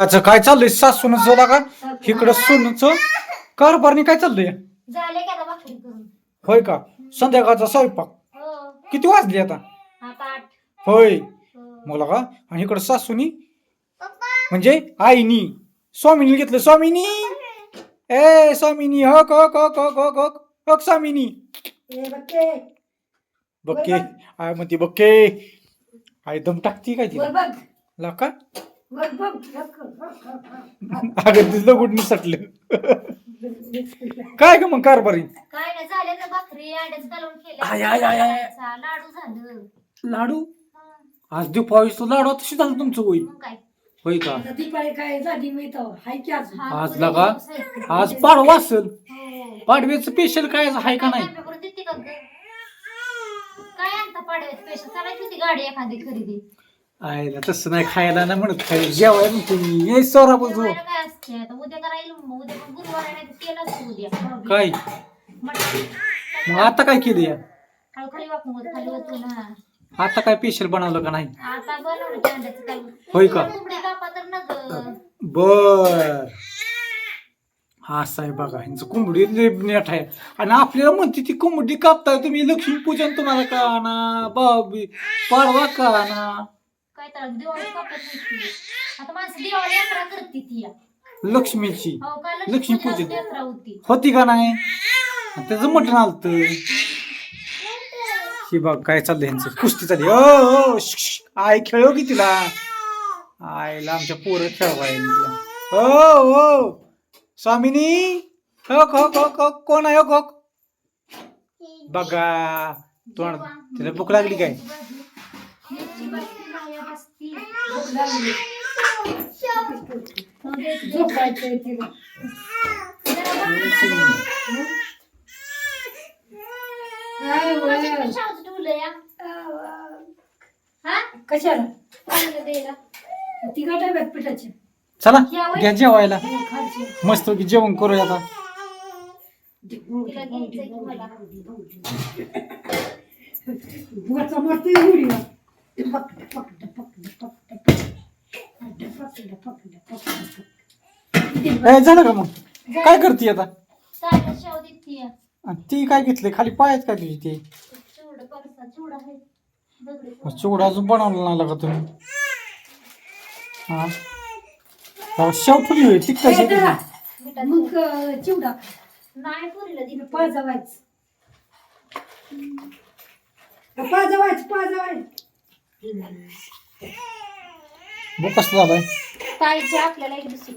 अच्छा काय चाललंय? सासूनच का इकडं सोनच. कारभारनी काय चाललंय? झाले का आता भाकरी करून? होय का? संध्याकाळचा स्वयंपाक. हो. किती वाजले आता? आता आठ. होय. हो. मला का आणि इकडं सासूनी. म्हणजे आईनी. स्वामीनी घेतलं. स्वामीनी. ए स्वामीनी. हक हक हक हक हक हक. हक स्वामीनी. बक्के. आय म्हणते बक्के. आई दम टाकती काय ती ला का? अगं तिथलं गुडणी सटलं? काय ग मग कारभारी? काय नाही झाले तर भाकरी अंड्याचं कालवण आय, आय, आय, आय. केलं लाडू झालं. लाडू? हा, आज दिपाळीच लाडू तशी झालं तुमचं होईल. मग काय? होय का? दीपाळी काय झाली मी तर हाय की अजून? हा, आज लगा. आज पाडवा असेल. हो. पाडव्याचं स्पेशल काय आहे का नाही? आंब्यापुरं देते का ग? काय आणता पाडव्यात स्पेशल चालायची होती गाडी एखादी खरेदी? आयला तसं नाही खायला ना म्हणत खायला जेवाय म्हणतो ये सोरा जेवायला काय असते? आता उद्या करायला मग उद्या पण गुरुवार आहे नाही तर तेल असतं उद्या. काय? मटण. मग आता काय केलं या? खाली खाली वाकून होत खाली होतो ना. आता काय स्पेशल बनवलं का नाही? आता बनवलं ते अंड्याचं कालवण होय का? कोंबडी कापा तर न ग. बर. हा आहे बघा ह्यांचं कोंबडी लय नेट आहे. आणि आपल्याला म्हणते ती कोंबडी कापताय तुम्ही लक्ष्मी पूजन तुम्हाला का ना बाबी पाडवा का ना. दिवाळी नाही आता माणसं दिवाळी यात्रा करते ती. या. लक्ष्मीची. हो का? लक्ष्मी पूजन. यात्रा होती. होती का नाही? आणि त्याचं मटण आलत. ही बघ काय चाललंय ह्यांचं कुस्ती चालली. ओ ओ, श्श, श्श. आई खेळव की तिला? आईला आमच्या पोरं खेळवायला ओ ओ स्वामिनी हो हो हो हो कोण आहे हो बघा. तोंड. तिला भूक लागली काय? मिरची तिला? हा? कशाला? डब्यात पिठाची. चला घ्या जेवायला. मस्त की जेवण करूया आता. घ्यायचंय की. ए झालं का मग काय करते आता ताटात शेव देते या. आणि ती काय घेतली खाली पायात काय तुझी ती चिवडं परसा, चिवडा आहे. दगडी मग चिवडा अजून बनवला नाही लागा तुम्ही हा अहो, शेव फुली होईल तिकटा ए, जरा. मिठाचं. मग अं, चिवडा नाही पुरीला दिली पाजवायच पाजवायच पाजवायच बघ बुकस झालाय पाहिजे आपल्याला एक दुसरी